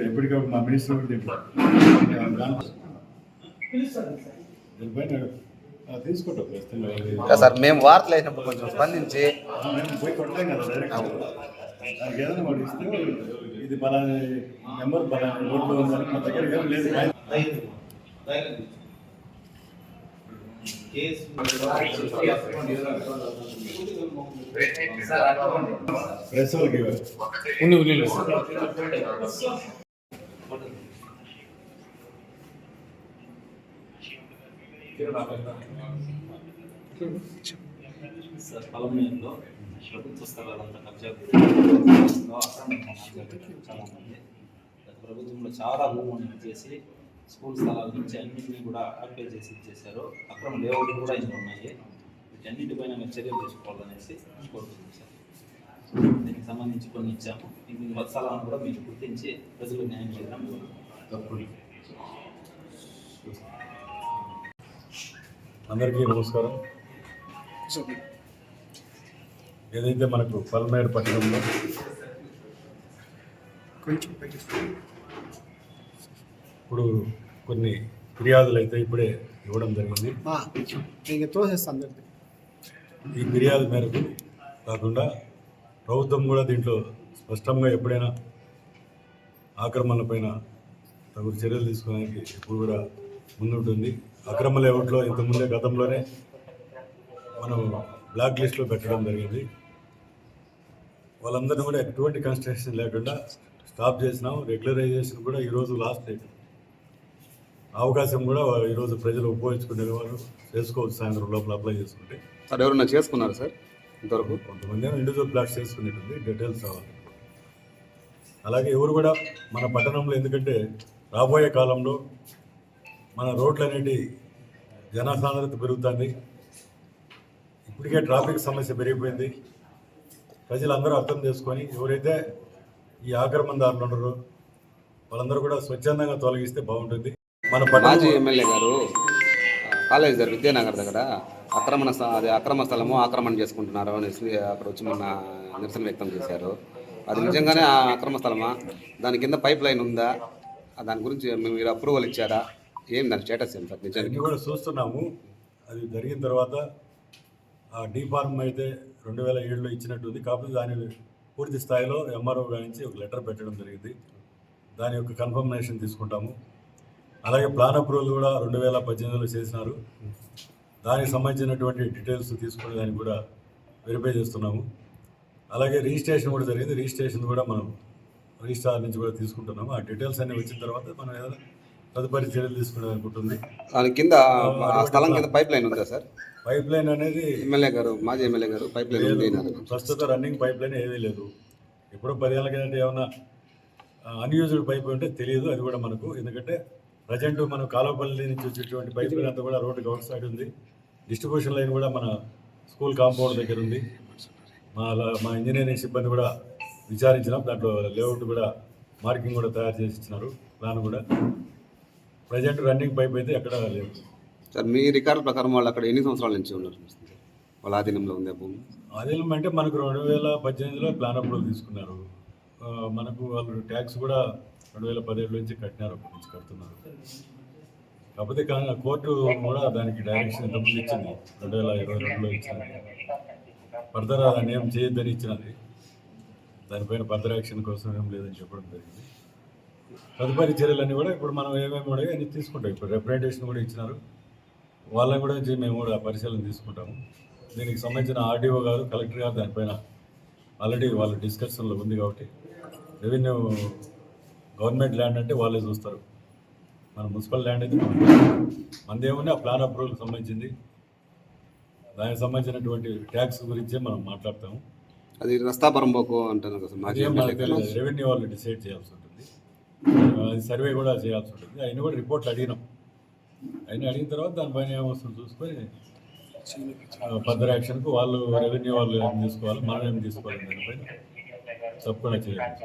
ఎప్పటికప్పుడు మా మినిస్టర్ కూడా తీసుకుంటాం సార్ మేము వార్తలు వేసినప్పుడు కొంచెం స్పందించి. పోయి కొట్టలేం కదా డైరెక్ట్ ఏదైనా వాడు ఇస్తే ఇది మన నెంబర్ రోడ్లో ఉందని దగ్గర ఏం లేదు. ప్రెస్ వాళ్ళకి సార్ పలమనేరులో ప్రభుత్వ స్థలాలంతా కబ్జా చాలా మంది. ప్రభుత్వంలో చాలా భూములను చేసి స్కూల్ స్థలాల నుంచి అన్నింటినీ కూడా ఆక్యుపై చేసి ఇచ్చేశారు. అక్రమ లేఅవుట్లు కూడా ఇందులో ఉన్నాయి. వీటన్నిటిపైన మీరు చర్యలు తీసుకోవాలనేసి కోరుతున్నాం సార్. దీనికి సంబంధించి కొన్ని ఇచ్చాము. ఇంక ఈ స్థలాలను కూడా మీరు గుర్తించి ప్రజలకు న్యాయం చేయడం. అందరికీ నమస్కారం. ఏదైతే మనకు పల్మేరు పట్టణంలో ఇప్పుడు కొన్ని ఫిర్యాదులు అయితే ఇప్పుడే ఇవ్వడం జరిగింది. తోసేస్తాను ఈ ఫిర్యాదు మేరకు కాకుండా ప్రభుత్వం కూడా దీంట్లో స్పష్టంగా ఎప్పుడైనా ఆక్రమణలపైన తగు చర్యలు తీసుకోవడానికి ఇప్పుడు కూడా ముందుంటుంది. అక్రమ లేఅవుట్లో ఇంతకుముందే గతంలోనే మనం బ్లాక్ లిస్ట్లో పెట్టడం జరిగింది. వాళ్ళందరినీ కూడా ఎటువంటి కన్స్ట్రక్షన్ లేకుండా స్టాప్ చేసినాం రెగ్యులరైజేషన్ కూడా ఈరోజు లాస్ట్ డేట్ అవకాశం కూడా ఈరోజు ప్రజలు ఉపయోగించుకునే వాళ్ళు చేసుకోవచ్చు సాయంత్రం లోపల అప్లై చేసుకుంటే. సార్ ఎవరన్నా చేసుకున్నారు సార్? ఇంతవరకు? కొంతమంది ఇండివిజువల్ ప్లాట్స్ చేసుకునేటుంది డీటెయిల్స్ కావాలి అలాగే ఎవరు కూడా మన పట్టణంలో ఎందుకంటే రాబోయే కాలంలో మన రోడ్లు అనేటి జనసాంద్రత పెరుగుతుంది. ఇప్పటికే ట్రాఫిక్ సమస్య పెరిగిపోయింది. ప్రజలందరూ అర్థం చేసుకొని ఎవరైతే ఈ ఆక్రమణదారులు ఉన్నారో వాళ్ళందరూ కూడా స్వచ్ఛందంగా తొలగిస్తే బాగుంటుంది. మన మాజీ ఎమ్మెల్యే గారు కాలేజ్ దగ్గర విద్యానగర్ దగ్గర ఆక్రమణ స్థ- అది అక్రమ స్థలము ఆక్రమణ చేసుకుంటున్నారు అనేసి అక్కడ వచ్చి మొన్న నిరసన వ్యక్తం చేశారు. అది నిజంగానే ఆ అక్రమ స్థలమా? దాని కింద పైప్ లైన్ ఉందా? దాని గురించి మీరు అప్రూవల్ ఇచ్చారా? ఏం దాని స్టేటస్ ఏం సార్ నిజానికి? కూడా చూస్తున్నాము. అది జరిగిన తర్వాత ఆ డీ ఫార్మ్ అయితే రెండు వేల ఏడులో ఇచ్చినట్టుంది. కాకపోతే దాని పూర్తి స్థాయిలో ఎంఆర్ఓ గారి నుంచి ఒక లెటర్ పెట్టడం జరిగింది. దాని యొక్క కన్ఫర్మేషన్ తీసుకుంటాము. అలాగే ప్లాన్ అప్రూవల్ కూడా రెండు వేల పద్దెనిమిదిలో చేసినారు. దానికి సంబంధించినటువంటి డీటెయిల్స్ తీసుకునే దానికి కూడా వెరిఫై చేస్తున్నాము. అలాగే రిజిస్ట్రేషన్ కూడా జరిగింది. రిజిస్ట్రేషన్ కూడా మనం రిజిస్ట్రార్ నుంచి కూడా తీసుకుంటున్నాము. ఆ డీటెయిల్స్ అన్ని వచ్చిన తర్వాత మనం ఏదైనా తదుపరి చర్యలు తీసుకునే అనుకుంటుంది. దాని కింద స్థలం కింద పైప్ లైన్ ఉందా సార్? పైప్ లైన్ అనేది ఎమ్మెల్యే గారు మాజీ ఎమ్మెల్యే గారు పైప్ లైన్. ప్రస్తుత రన్నింగ్ పైప్ లైన్ ఏమీ లేదు. ఎప్పుడో పదేళ్ళ కిందట ఏమన్నా అన్యూజ్డ్ పైప్ ఉంటే తెలియదు. అది కూడా మనకు. ఎందుకంటే ప్రజెంట్ మనం కాలువపల్లి నుంచి వచ్చేటువంటి పైప్ లైన్ అంతా కూడా రోడ్డు అవుట్ సైడ్ ఉంది. డిస్ట్రిబ్యూషన్ లైన్ కూడా మన స్కూల్ కాంపౌండ్ దగ్గర ఉంది. మా మా ఇంజనీరింగ్ సిబ్బంది కూడా విచారించినాం. దాంట్లో లేఅవుట్ కూడా మార్కింగ్ కూడా తయారు చేసి ఇచ్చినారు ప్లాన్ కూడా. ప్రజెంట్ రన్నింగ్ పైప్ అయితే ఎక్కడ లేదు. సార్ మీ రికార్డు ప్రకారం వాళ్ళు అక్కడ ఎన్ని సంవత్సరాల నుంచి ఉన్నారు? వాళ్ళ ఆధీనంలో ఉంది భూమి? అదేం అంటే మనకు రెండు వేల పద్దెనిమిదిలో ప్లాన్ అప్రూవల్ తీసుకున్నారు. మనకు వాళ్ళు ట్యాక్స్ కూడా రెండు వేల పదిహేడు నుంచి కట్టినారు అప్పటి నుంచి కడుతున్నారు. కాకపోతే కానీ కోర్టు కూడా దానికి డైరెక్షన్ ఇంతకుముందు ఇచ్చింది. రెండు వేల ఇరవై రెండులో ఇచ్చింది. ఫర్దర్ దాన్ని ఏం చేయొద్దని ఇచ్చినది. దానిపైన ఫర్దర్ యాక్షన్ కోసం ఏం లేదని చెప్పడం జరిగింది. తదుపరి చర్యలన్నీ కూడా ఇప్పుడు మనం ఏమేమి కూడా అన్ని తీసుకుంటాం. ఇప్పుడు రిప్రజెంటేషన్ కూడా ఇచ్చినారు. వాళ్ళని కూడా మేము కూడా పరిశీలన తీసుకుంటాము. దీనికి సంబంధించిన ఆర్డీఓ గారు కలెక్టర్ గారు దానిపైన ఆల్రెడీ వాళ్ళ డిస్కషన్లో ఉంది కాబట్టి రెవెన్యూ గవర్నమెంట్ ల్యాండ్ అంటే వాళ్ళే చూస్తారు. మన మున్సిపల్ ల్యాండ్ అయితే మనం మనది ఏముంది? ఆ ప్లాన్ అప్రూవల్కి సంబంధించింది. దానికి సంబంధించినటువంటి ట్యాక్స్ గురించే మనం మాట్లాడతాము. అది రస్తాపురం పోకు అంటున్నారు రెవెన్యూ వాళ్ళు డిసైడ్ చేయాల్సి ఉంటుంది. అది సర్వే కూడా చేయాల్సి ఉంటుంది. అయినా కూడా రిపోర్ట్లు అడిగినాం. అయినా అడిగిన తర్వాత దానిపైన ఏమొస్తుందో చూసుకొని ఫర్దర్ యాక్షన్కు వాళ్ళు రెవెన్యూ వాళ్ళు ఏం తీసుకోవాలి మనం ఏం తీసుకోవాలి దానిపైన తప్పకుండా చేయాలి.